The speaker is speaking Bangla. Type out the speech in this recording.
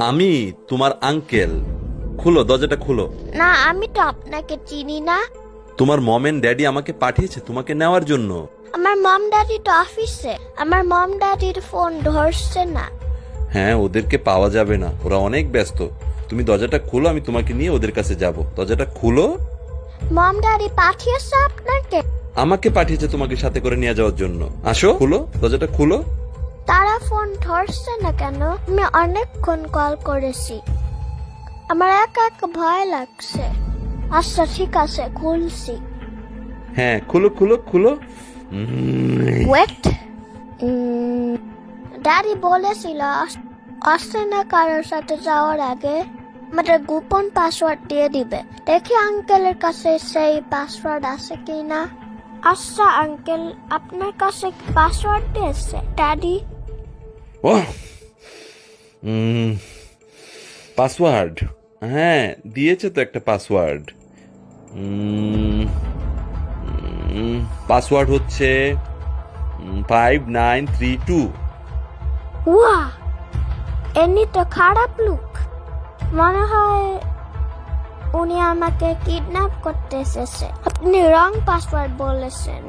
আমি তোমার আঙ্কেল। খুলো দরজাটা খুলো। না আমি তো আপনাকে চিনি না। তোমার মম এন্ড ড্যাডি আমাকে পাঠিয়েছে তোমাকে নেওয়ার জন্য। আমার মম ড্যাডি তো অফিসে। আমার মম ড্যাডির ফোন ধরছে না। হ্যাঁ ওদেরকে পাওয়া যাবে না। ওরা অনেক ব্যস্ত। তুমি দরজাটা খুলো আমি তোমাকে নিয়ে ওদের কাছে যাব। দরজাটা খুলো। মম ড্যাডি পাঠিয়েছে আপনাকে? আমাকে পাঠিয়েছে তোমাকে সাথে করে নিয়ে যাওয়ার জন্য। আসো খুলো দরজাটা খুলো। তারা ফোন ধরছে না কেন? আমি অনেকক্ষণ কল করেছি। আমার একা একা ভয় লাগছে। আচ্ছা ঠিক আছে খুলছি। হ্যাঁ খুলো খুলো খুলো। ওয়েট ড্যাডি বলেছিল না কারোর সাথে যাওয়ার আগে? আমাদের গোপন পাসওয়ার্ড দিয়ে দিবে। দেখি আঙ্কেলের কাছে সেই পাসওয়ার্ড আছে কি না আচ্ছা আঙ্কেল আপনার কাছে পাসওয়ার্ড দিয়েছে? ড্যাডি ও পাসওয়ার্ড হ্যাঁ দিয়েছে তো একটা পাসওয়ার্ড পাসওয়ার্ড হচ্ছে ফাইভ নাইন থ্রি টু ওয়া এমনি তো খারাপ লুক মনে হয় উনি আমাকে কিডন্যাপ করতে এসেছে। আপনি রং পাসওয়ার্ড বলেছেন।